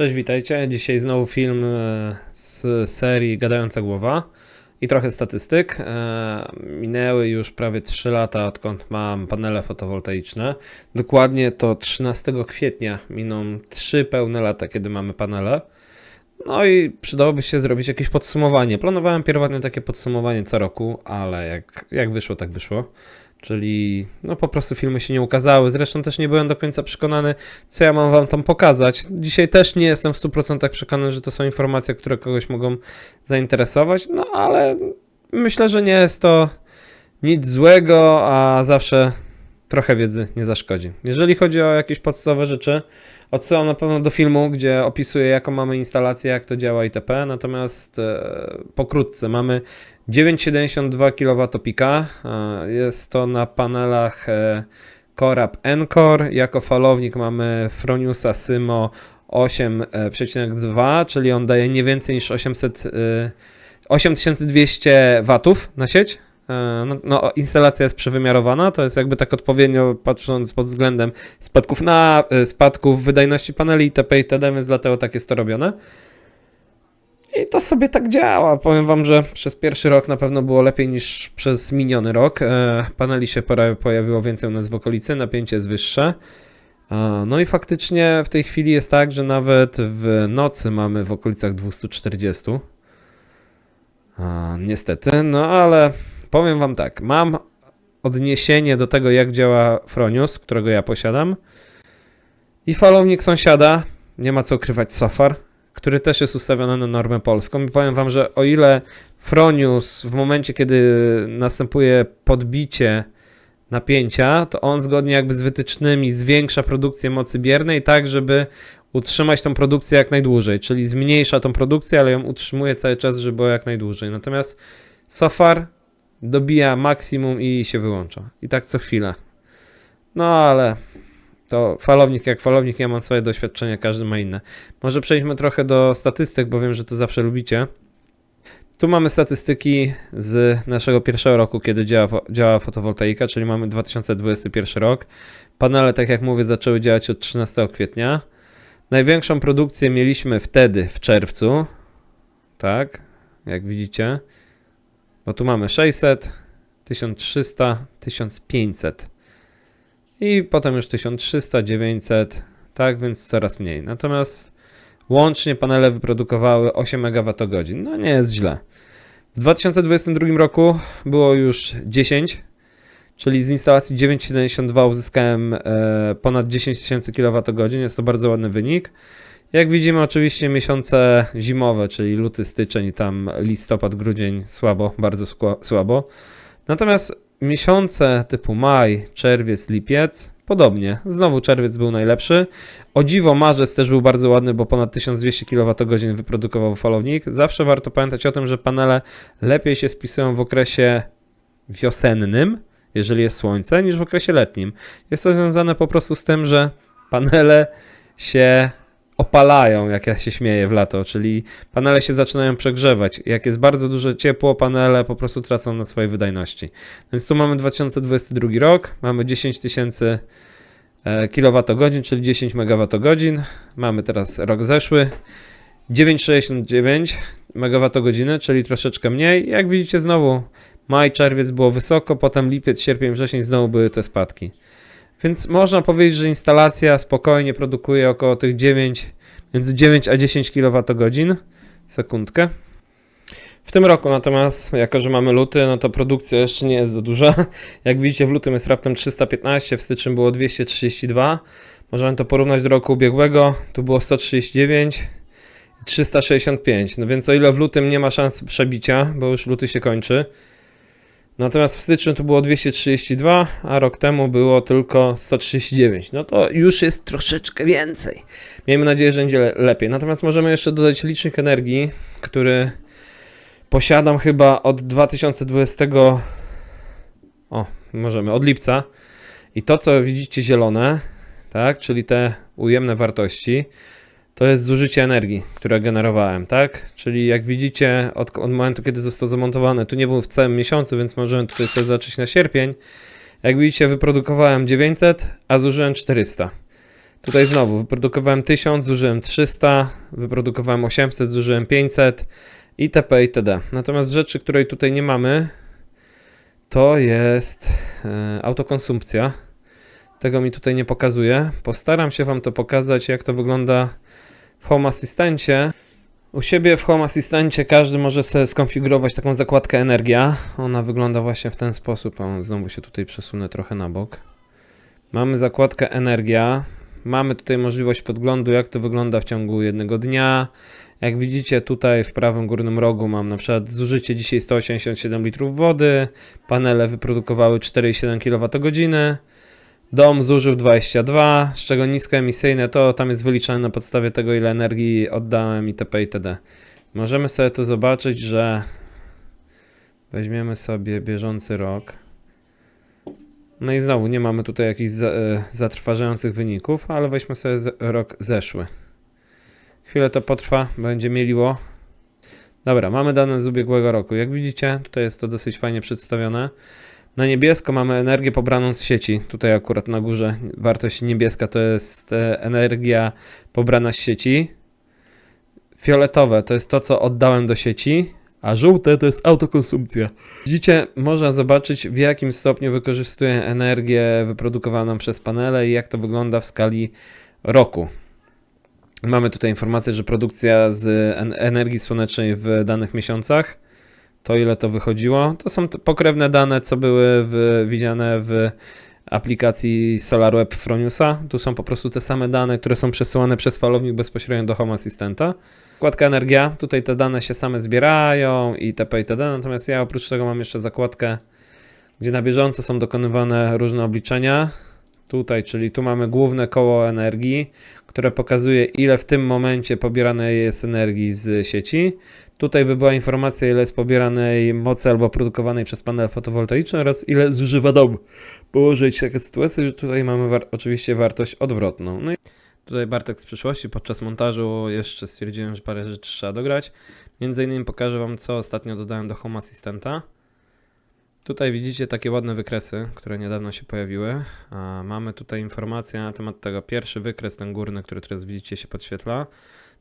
Cześć, witajcie. Dzisiaj znowu film e, z serii Gadająca Głowa i trochę statystyk. E, Minęły już prawie 3 lata, odkąd mam panele fotowoltaiczne. Dokładnie to 13 kwietnia miną 3 pełne lata, kiedy mamy panele. No i przydałoby się zrobić jakieś podsumowanie. Planowałem pierwotnie takie podsumowanie co roku, ale jak, jak wyszło, tak wyszło. Czyli no po prostu filmy się nie ukazały. Zresztą też nie byłem do końca przekonany, co ja mam wam tam pokazać. Dzisiaj też nie jestem w 100% przekonany, że to są informacje, które kogoś mogą zainteresować, no ale myślę, że nie jest to nic złego, a zawsze trochę wiedzy nie zaszkodzi. Jeżeli chodzi o jakieś podstawowe rzeczy, odsyłam na pewno do filmu, gdzie opisuję, jaką mamy instalację, jak to działa itp. Natomiast e, pokrótce mamy 9,72 kW pika. E, Jest to na panelach e, Corap Encore. Jako falownik mamy Froniusa Symo 8,2, czyli on daje nie więcej niż 800, e, 8200 watów na sieć. E, No, no, instalacja jest przewymiarowana, to jest jakby tak odpowiednio patrząc pod względem spadków na e, spadków wydajności paneli itp. itd., więc dlatego tak jest to robione. I to sobie tak działa. Powiem wam, że przez pierwszy rok na pewno było lepiej niż przez miniony rok. E, paneli się pojawiło więcej u nas w okolicy, napięcie jest wyższe. No i faktycznie w tej chwili jest tak, że nawet w nocy mamy w okolicach 240. E, Niestety, no ale powiem wam tak, mam odniesienie do tego, jak działa Fronius, którego ja posiadam. I falownik sąsiada, nie ma co ukrywać, Sofar, który też jest ustawiony na normę polską. I powiem wam, że o ile Fronius w momencie, kiedy następuje podbicie napięcia, to on zgodnie jakby z wytycznymi zwiększa produkcję mocy biernej tak, żeby utrzymać tą produkcję jak najdłużej, czyli zmniejsza tą produkcję, ale ją utrzymuje cały czas, żeby było jak najdłużej. Natomiast Sofar dobija maksimum i się wyłącza. I tak co chwilę. No ale to falownik jak falownik, ja mam swoje doświadczenia, każdy ma inne. Może przejdźmy trochę do statystyk, bo wiem, że to zawsze lubicie. Tu mamy statystyki z naszego pierwszego roku, kiedy działa, działa fotowoltaika, czyli mamy 2021 rok. Panele, tak jak mówię, zaczęły działać od 13 kwietnia. Największą produkcję mieliśmy wtedy, w czerwcu. Tak, jak widzicie. Bo tu mamy 600, 1300, 1500. I potem już 1300, 900, tak więc coraz mniej. Natomiast łącznie panele wyprodukowały 8 MWh. No nie jest źle. W 2022 roku było już 10, czyli z instalacji 972 uzyskałem e, ponad 10 tysięcy kWh. Jest to bardzo ładny wynik. Jak widzimy, oczywiście miesiące zimowe, czyli luty, styczeń tam listopad, grudzień słabo, bardzo słabo. Natomiast miesiące typu maj, czerwiec, lipiec podobnie. Znowu czerwiec był najlepszy. O dziwo marzec też był bardzo ładny, bo ponad 1200 kWh wyprodukował falownik. Zawsze warto pamiętać o tym, że panele lepiej się spisują w okresie wiosennym, jeżeli jest słońce, niż w okresie letnim. Jest to związane po prostu z tym, że panele się opalają, jak ja się śmieję w lato, czyli panele się zaczynają przegrzewać. Jak jest bardzo duże ciepło, panele po prostu tracą na swojej wydajności. Więc tu mamy 2022 rok, mamy 10 tysięcy e, kWh, czyli 10 MWh. Mamy teraz rok zeszły. 9,69 MWh, czyli troszeczkę mniej. Jak widzicie znowu maj, czerwiec było wysoko, potem lipiec, sierpień, wrzesień znowu były te spadki. Więc można powiedzieć, że instalacja spokojnie produkuje około tych 9, między 9 a 10 kWh. Sekundkę. W tym roku natomiast, jako że mamy luty, no to produkcja jeszcze nie jest za duża. Jak widzicie, w lutym jest raptem 315, w styczniu było 232. Możemy to porównać do roku ubiegłego, tu było 139 i 365. No więc o ile w lutym nie ma szans przebicia, bo już luty się kończy, Natomiast w styczniu to było 232, a rok temu było tylko 139. No to już jest troszeczkę więcej. Miejmy nadzieję, że będzie le- lepiej. Natomiast możemy jeszcze dodać licznik energii, który posiadam chyba od 2020. O, możemy, od lipca. I to, co widzicie zielone, tak, czyli te ujemne wartości, to jest zużycie energii, które generowałem, tak? Czyli jak widzicie, od, od momentu, kiedy został zamontowany, tu nie był w całym miesiącu, więc możemy tutaj sobie zacząć na sierpień. Jak widzicie, wyprodukowałem 900, a zużyłem 400. Tutaj znowu wyprodukowałem 1000, zużyłem 300, wyprodukowałem 800, zużyłem 500 itp. itd. Natomiast rzeczy, której tutaj nie mamy, to jest e, autokonsumpcja. Tego mi tutaj nie pokazuje. Postaram się Wam to pokazać, jak to wygląda w Home Assistancie. U siebie w Home Assistancie każdy może sobie skonfigurować taką zakładkę energia. Ona wygląda właśnie w ten sposób. O, znowu się tutaj przesunę trochę na bok. Mamy zakładkę energia. Mamy tutaj możliwość podglądu, jak to wygląda w ciągu jednego dnia. Jak widzicie tutaj w prawym górnym rogu mam na przykład zużycie dzisiaj 187 litrów wody, panele wyprodukowały 4,7 kWh, dom zużył 22, z czego niskoemisyjne to tam jest wyliczane na podstawie tego ile energii oddałem itp. itd. Możemy sobie to zobaczyć, że weźmiemy sobie bieżący rok. No i znowu nie mamy tutaj jakichś e, zatrważających wyników, ale weźmy sobie rok zeszły. Chwilę to potrwa, będzie mieliło. Dobra, mamy dane z ubiegłego roku. Jak widzicie, tutaj jest to dosyć fajnie przedstawione. Na niebiesko mamy energię pobraną z sieci. Tutaj akurat na górze wartość niebieska to jest e, energia pobrana z sieci. Fioletowe to jest to, co oddałem do sieci, a żółte to jest autokonsumpcja. Widzicie, można zobaczyć w jakim stopniu wykorzystuję energię wyprodukowaną przez panele i jak to wygląda w skali roku. Mamy tutaj informację, że produkcja z en- energii słonecznej w danych miesiącach, to ile to wychodziło, to są pokrewne dane, co były w, widziane w aplikacji SolarWeb Froniusa. Tu są po prostu te same dane, które są przesyłane przez falownik bezpośrednio do Home Assistanta. Zakładka energia, tutaj te dane się same zbierają itp. itd. Natomiast ja oprócz tego mam jeszcze zakładkę, gdzie na bieżąco są dokonywane różne obliczenia. Tutaj, czyli tu mamy główne koło energii, które pokazuje, ile w tym momencie pobierane jest energii z sieci. Tutaj by była informacja, ile jest pobieranej mocy albo produkowanej przez panel fotowoltaiczny oraz ile zużywa dom. Położyć taka sytuacja, że tutaj mamy war- oczywiście wartość odwrotną. No i tutaj Bartek z przyszłości podczas montażu jeszcze stwierdziłem, że parę rzeczy trzeba dograć. Między innymi pokażę Wam, co ostatnio dodałem do Home Assistanta. Tutaj widzicie takie ładne wykresy, które niedawno się pojawiły. Mamy tutaj informację na temat tego. Pierwszy wykres, ten górny, który teraz widzicie, się podświetla.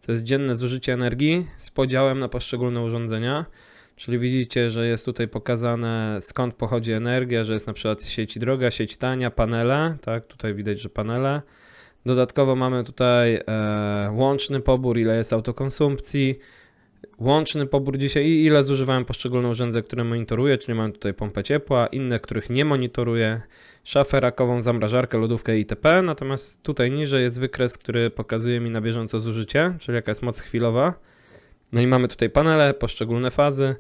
To jest dzienne zużycie energii z podziałem na poszczególne urządzenia. Czyli widzicie, że jest tutaj pokazane skąd pochodzi energia, że jest na przykład sieć droga, sieć tania, panele, tak, tutaj widać, że panele. Dodatkowo mamy tutaj e, łączny pobór, ile jest autokonsumpcji, łączny pobór dzisiaj i ile zużywałem poszczególne urządzenia, które monitoruję, czyli mam tutaj pompę ciepła, inne, których nie monitoruję, szafę rakową, zamrażarkę, lodówkę itp. Natomiast tutaj niżej jest wykres, który pokazuje mi na bieżąco zużycie, czyli jaka jest moc chwilowa. No i mamy tutaj panele, poszczególne fazy,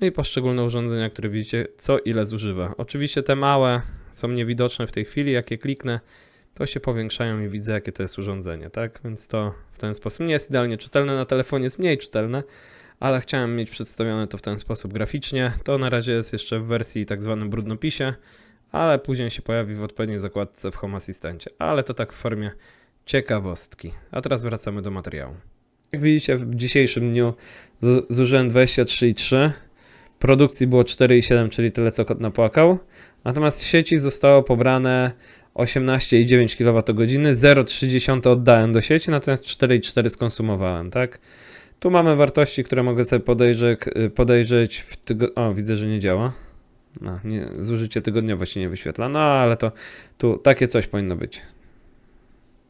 no i poszczególne urządzenia, które widzicie, co ile zużywa. Oczywiście te małe są niewidoczne w tej chwili, jak je kliknę, to się powiększają i widzę, jakie to jest urządzenie, tak? Więc to w ten sposób nie jest idealnie czytelne, na telefonie jest mniej czytelne, ale chciałem mieć przedstawione to w ten sposób graficznie. To na razie jest jeszcze w wersji tak zwanym brudnopisie, ale później się pojawi w odpowiedniej zakładce w Home Assistancie. Ale to tak w formie ciekawostki. A teraz wracamy do materiału. Jak widzicie, w dzisiejszym dniu zu- zużyłem 23,3. Produkcji było 4,7, czyli tyle co kot napłakał. Natomiast sieci zostało pobrane 18,9 kWh, 0,3 oddałem do sieci, natomiast 4,4 skonsumowałem, tak? Tu mamy wartości, które mogę sobie podejrzeć, podejrzeć w tygodniu. O, widzę, że nie działa. No, nie, zużycie tygodniowe się nie wyświetla, no ale to tu takie coś powinno być.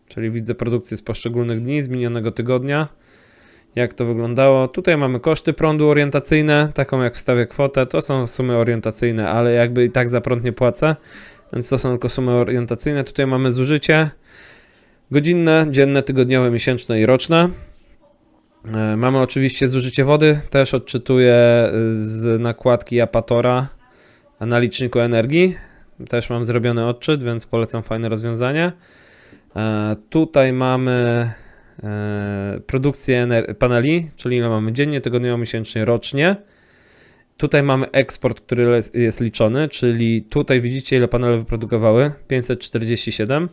Czyli widzę produkcję z poszczególnych dni, z minionego tygodnia. Jak to wyglądało? Tutaj mamy koszty prądu orientacyjne, taką jak wstawię kwotę. To są sumy orientacyjne, ale jakby i tak za prąd nie płacę, więc to są tylko sumy orientacyjne. Tutaj mamy zużycie godzinne, dzienne, tygodniowe, miesięczne i roczne. E, Mamy oczywiście zużycie wody, też odczytuję y, z nakładki Apatora na liczniku energii. Też mam zrobiony odczyt, więc polecam fajne rozwiązanie. E, Tutaj mamy e, produkcję paneli, czyli ile mamy dziennie, tygodniowo, miesięcznie, rocznie. Tutaj mamy eksport, który jest liczony, czyli tutaj widzicie ile panele wyprodukowały, 547,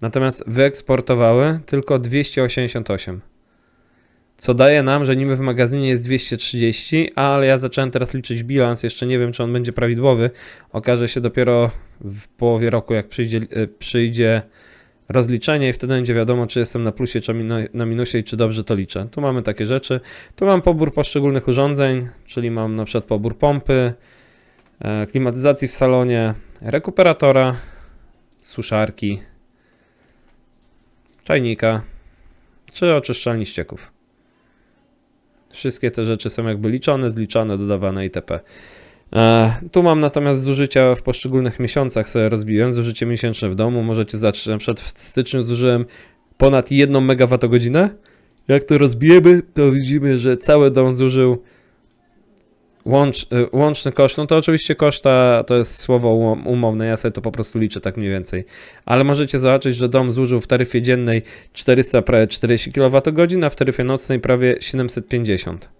natomiast wyeksportowały tylko 288. co daje nam, że niby w magazynie jest 230, ale ja zacząłem teraz liczyć bilans, jeszcze nie wiem, czy on będzie prawidłowy. Okaże się dopiero w połowie roku, jak przyjdzie, y, przyjdzie rozliczenie i wtedy będzie wiadomo, czy jestem na plusie, czy na minusie i czy dobrze to liczę. Tu mamy takie rzeczy. Tu mam pobór poszczególnych urządzeń, czyli mam na przykład pobór pompy, e, klimatyzacji w salonie, rekuperatora, suszarki, czajnika, czy oczyszczalni ścieków. Wszystkie te rzeczy są jakby liczone, zliczane, dodawane itp. E, tu mam natomiast zużycia w poszczególnych miesiącach sobie rozbiłem, zużycie miesięczne w domu. Możecie zobaczyć, na przykład w styczniu zużyłem ponad 1 MWh. Jak to rozbijemy, to widzimy, że cały dom zużył łącz, y, łączny koszt. No to oczywiście koszta to jest słowo um- umowne, ja sobie to po prostu liczę tak mniej więcej. Ale możecie zobaczyć, że dom zużył w taryfie dziennej 400 prawie 40 kWh, a w taryfie nocnej prawie 750.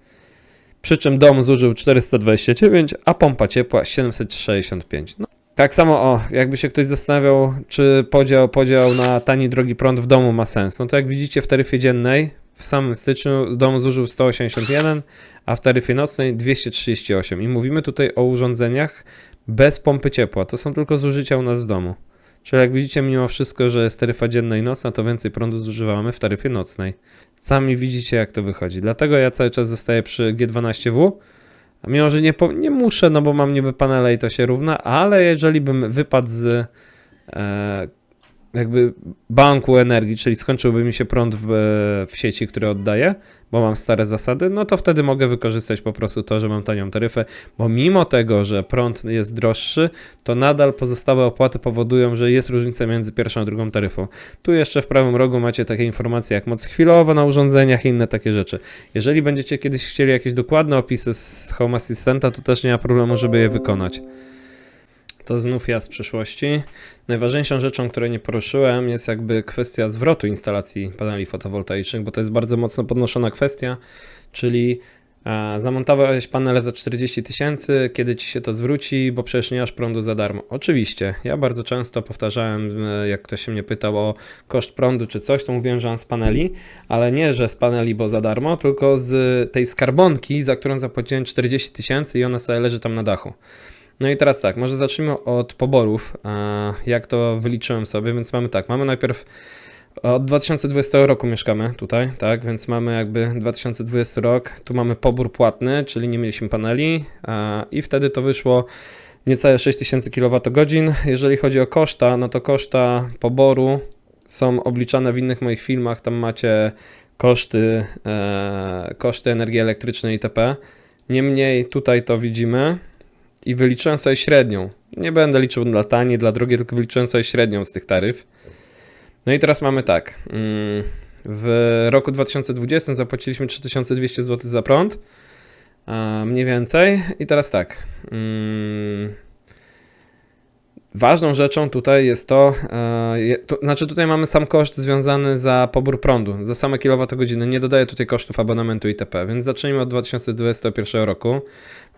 Przy czym dom zużył 429, a pompa ciepła 765. No. Tak samo, o, jakby się ktoś zastanawiał, czy podział, podział na tani, drogi prąd w domu ma sens. No to jak widzicie w taryfie dziennej, w samym styczniu dom zużył 181, a w taryfie nocnej 238. I mówimy tutaj o urządzeniach bez pompy ciepła. To są tylko zużycia u nas w domu. Czyli jak widzicie, mimo wszystko, że jest taryfa dzienna i nocna, to więcej prądu zużywamy w taryfie nocnej. Sami widzicie, jak to wychodzi. Dlatego ja cały czas zostaję przy G12W. A Mimo, że nie, nie muszę, no bo mam niby panele i to się równa, ale jeżeli bym wypadł z e, jakby banku energii, czyli skończyłby mi się prąd w, w sieci, który oddaję, bo mam stare zasady, no to wtedy mogę wykorzystać po prostu to, że mam tanią taryfę, bo mimo tego, że prąd jest droższy, to nadal pozostałe opłaty powodują, że jest różnica między pierwszą a drugą taryfą. Tu jeszcze w prawym rogu macie takie informacje jak moc chwilowa na urządzeniach i inne takie rzeczy. Jeżeli będziecie kiedyś chcieli jakieś dokładne opisy z Home Assistanta, to też nie ma problemu, żeby je wykonać. To znów ja z przyszłości. Najważniejszą rzeczą, której nie poruszyłem, jest jakby kwestia zwrotu instalacji paneli fotowoltaicznych, bo to jest bardzo mocno podnoszona kwestia, czyli e, zamontowałeś panele za 40 tysięcy, kiedy ci się to zwróci, bo przecież nie masz prądu za darmo. Oczywiście, ja bardzo często powtarzałem, e, jak ktoś się mnie pytał o koszt prądu czy coś, to mówiłem, że mam z paneli, ale nie, że z paneli, bo za darmo, tylko z tej skarbonki, za którą zapłaciłem 40 tysięcy i ona sobie leży tam na dachu. No i teraz tak, może zacznijmy od poborów, jak to wyliczyłem sobie, więc mamy tak, mamy najpierw od 2020 roku mieszkamy tutaj, tak, więc mamy jakby 2020 rok, tu mamy pobór płatny, czyli nie mieliśmy paneli i wtedy to wyszło niecałe 6000 kWh. Jeżeli chodzi o koszta, no to koszta poboru są obliczane w innych moich filmach, tam macie koszty, e, koszty energii elektrycznej itp. Niemniej tutaj to widzimy, i wyliczyłem sobie średnią. Nie będę liczył dla taniej, dla drogiej, tylko wyliczyłem sobie średnią z tych taryf. No i teraz mamy tak. mm, W roku 2020 zapłaciliśmy 3200 zł za prąd. Mniej więcej. I teraz tak. Ważną rzeczą tutaj jest to, e, to, znaczy tutaj mamy sam koszt związany za pobór prądu, za same kilowatogodziny. Nie dodaję tutaj kosztów abonamentu itp. Więc zacznijmy od 2021 roku.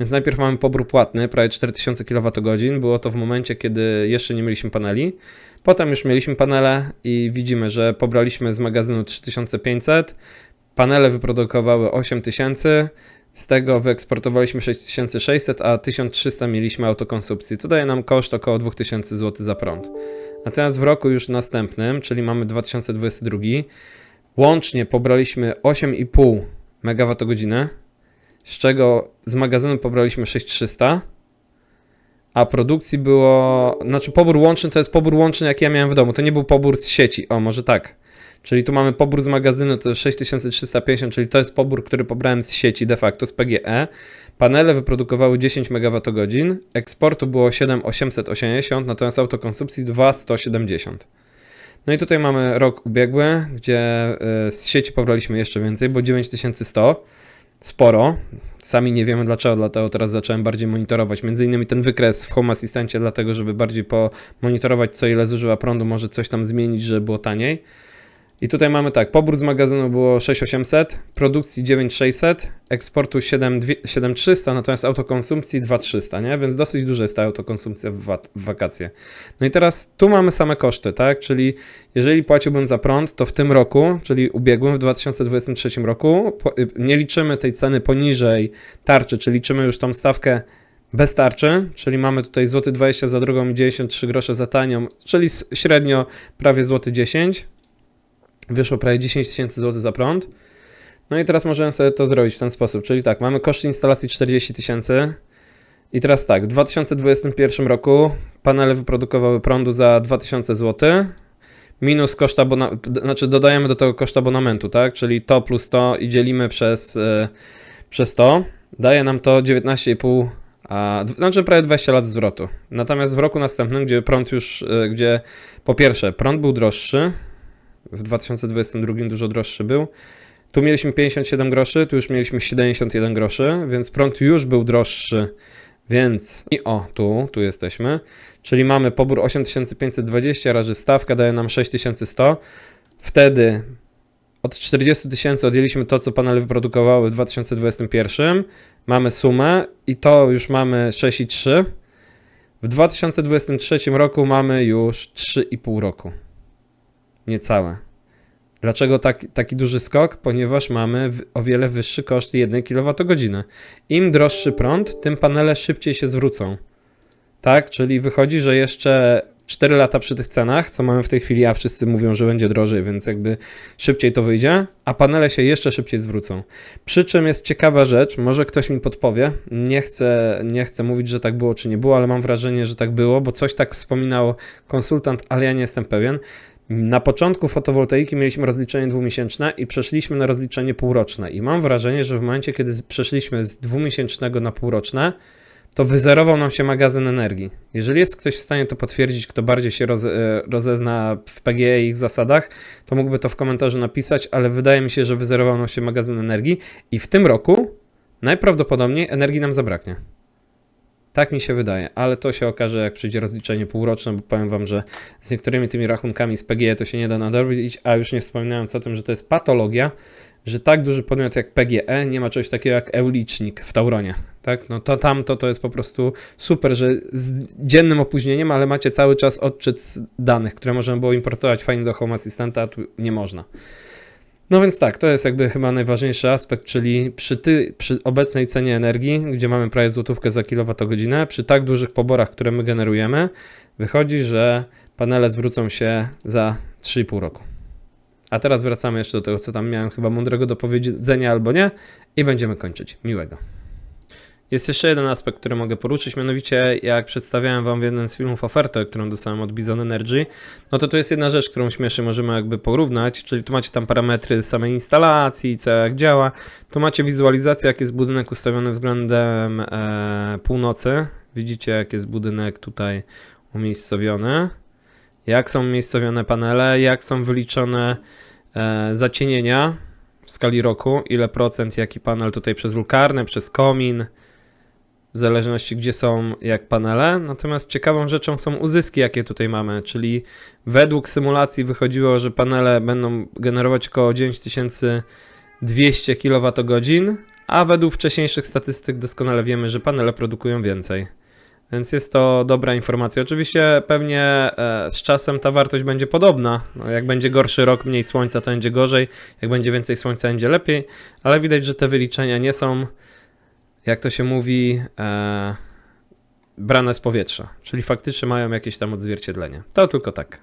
Więc najpierw mamy pobór płatny, prawie 4000 kWh. Było to w momencie, kiedy jeszcze nie mieliśmy paneli. Potem już mieliśmy panele i widzimy, że pobraliśmy z magazynu 3500. Panele wyprodukowały 8000. Z tego wyeksportowaliśmy 6600, a 1300 mieliśmy autokonsumpcji. To daje nam koszt około 2000 zł za prąd. Natomiast w roku już następnym, czyli mamy 2022, łącznie pobraliśmy 8,5 MWh, z czego z magazynu pobraliśmy 6300, a produkcji było, znaczy pobór łączny to jest pobór łączny jaki ja miałem w domu, to nie był pobór z sieci, o może tak. Czyli tu mamy pobór z magazynu, to jest 6350, czyli to jest pobór, który pobrałem z sieci de facto, z PGE. Panele wyprodukowały 10 MWh, eksportu było 7880, natomiast autokonsumpcji 2170. No i tutaj mamy rok ubiegły, gdzie y, z sieci pobraliśmy jeszcze więcej, bo 9100, sporo. Sami nie wiemy dlaczego, dlatego teraz zacząłem bardziej monitorować. Między innymi ten wykres w Home Assistancie, dlatego żeby bardziej pomonitorować co ile zużywa prądu, może coś tam zmienić, żeby było taniej. I tutaj mamy tak, pobór z magazynu było 6800, produkcji 9600, eksportu 7200 7300, natomiast autokonsumpcji 2300, nie? Więc dosyć duża jest ta autokonsumpcja w, w wakacje. No i teraz tu mamy same koszty, tak? Czyli jeżeli płaciłbym za prąd, to w tym roku, czyli ubiegłym, w 2023 roku, y, nie liczymy tej ceny poniżej tarczy, czyli liczymy już tą stawkę bez tarczy, czyli mamy tutaj złoty 20 za drugą i 93 grosze za tanią, czyli średnio prawie złoty 10. Wyszło prawie 10 tysięcy złotych za prąd. No i teraz możemy sobie to zrobić w ten sposób, czyli tak, mamy koszty instalacji 40 tysięcy. I teraz tak, w 2021 roku panele wyprodukowały prądu za 2000 zł, minus koszt abonamentu, znaczy dodajemy do tego koszt abonamentu, tak? Czyli to plus to i dzielimy przez, e, przez to, daje nam to 19,5, a, znaczy prawie 20 lat zwrotu. Natomiast w roku następnym, gdzie prąd już, e, gdzie po pierwsze prąd był droższy, w 2022 dużo droższy był, tu mieliśmy 57 groszy, tu już mieliśmy 71 groszy, więc prąd już był droższy, więc i o, tu, tu jesteśmy, czyli mamy pobór 8520 razy stawka daje nam 6100. Wtedy od 40 tysięcy odjęliśmy to, co panele wyprodukowały w 2021, mamy sumę i to już mamy 6,3. W 2023 roku mamy już 3,5 roku. Niecałe. Dlaczego tak, taki duży skok? Ponieważ mamy o wiele wyższy koszt 1 kWh. Im droższy prąd, tym panele szybciej się zwrócą. Tak, czyli wychodzi, że jeszcze 4 lata przy tych cenach, co mamy w tej chwili, a wszyscy mówią, że będzie drożej, więc jakby szybciej to wyjdzie, a panele się jeszcze szybciej zwrócą. Przy czym jest ciekawa rzecz, może ktoś mi podpowie, nie chcę, nie chcę mówić, że tak było czy nie było, ale mam wrażenie, że tak było, bo coś tak wspominał konsultant, ale ja nie jestem pewien. Na początku fotowoltaiki mieliśmy rozliczenie dwumiesięczne i przeszliśmy na rozliczenie półroczne. I mam wrażenie, że w momencie, kiedy przeszliśmy z dwumiesięcznego na półroczne, to wyzerował nam się magazyn energii. Jeżeli jest ktoś w stanie to potwierdzić, kto bardziej się e, rozezna w PGE i ich zasadach, to mógłby to w komentarzu napisać, ale wydaje mi się, że wyzerował nam się magazyn energii i w tym roku najprawdopodobniej energii nam zabraknie. Tak mi się wydaje, ale to się okaże, jak przyjdzie rozliczenie półroczne, bo powiem Wam, że z niektórymi tymi rachunkami z PGE to się nie da nadrobić, a już nie wspominając o tym, że to jest patologia, że tak duży podmiot jak PGE nie ma czegoś takiego jak e-licznik w Tauronie. Tak? No to tamto to jest po prostu super, że z dziennym opóźnieniem, ale macie cały czas odczyt danych, które można było importować fajnie do Home Assistanta, a tu nie można. No więc tak, to jest jakby chyba najważniejszy aspekt, czyli przy, ty, przy obecnej cenie energii, gdzie mamy prawie złotówkę za kilowatogodzinę, przy tak dużych poborach, które my generujemy, wychodzi, że panele zwrócą się za 3,5 roku. A teraz wracamy jeszcze do tego, co tam miałem chyba mądrego do powiedzenia albo nie i będziemy kończyć. Miłego. Jest jeszcze jeden aspekt, który mogę poruszyć, mianowicie jak przedstawiałem Wam w z filmów ofertę, którą dostałem od Bizon Energy, no to to jest jedna rzecz, którą śmiesznie możemy jakby porównać, czyli tu macie tam parametry samej instalacji, co jak działa, tu macie wizualizację, jak jest budynek ustawiony względem e, północy, widzicie jak jest budynek tutaj umiejscowiony, jak są umiejscowione panele, jak są wyliczone e, zacienienia w skali roku, ile procent jaki panel tutaj przez lukarnę, przez komin, w zależności gdzie są jak panele. Natomiast ciekawą rzeczą są uzyski, jakie tutaj mamy, czyli według symulacji wychodziło, że panele będą generować około 9200 kWh, a według wcześniejszych statystyk doskonale wiemy, że panele produkują więcej. Więc jest to dobra informacja. Oczywiście pewnie e, z czasem ta wartość będzie podobna. No, jak będzie gorszy rok, mniej słońca, to będzie gorzej. Jak będzie więcej słońca, będzie lepiej. Ale widać, że te wyliczenia nie są, jak to się mówi, e, brane z powietrza. Czyli faktycznie mają jakieś tam odzwierciedlenie. To tylko tak.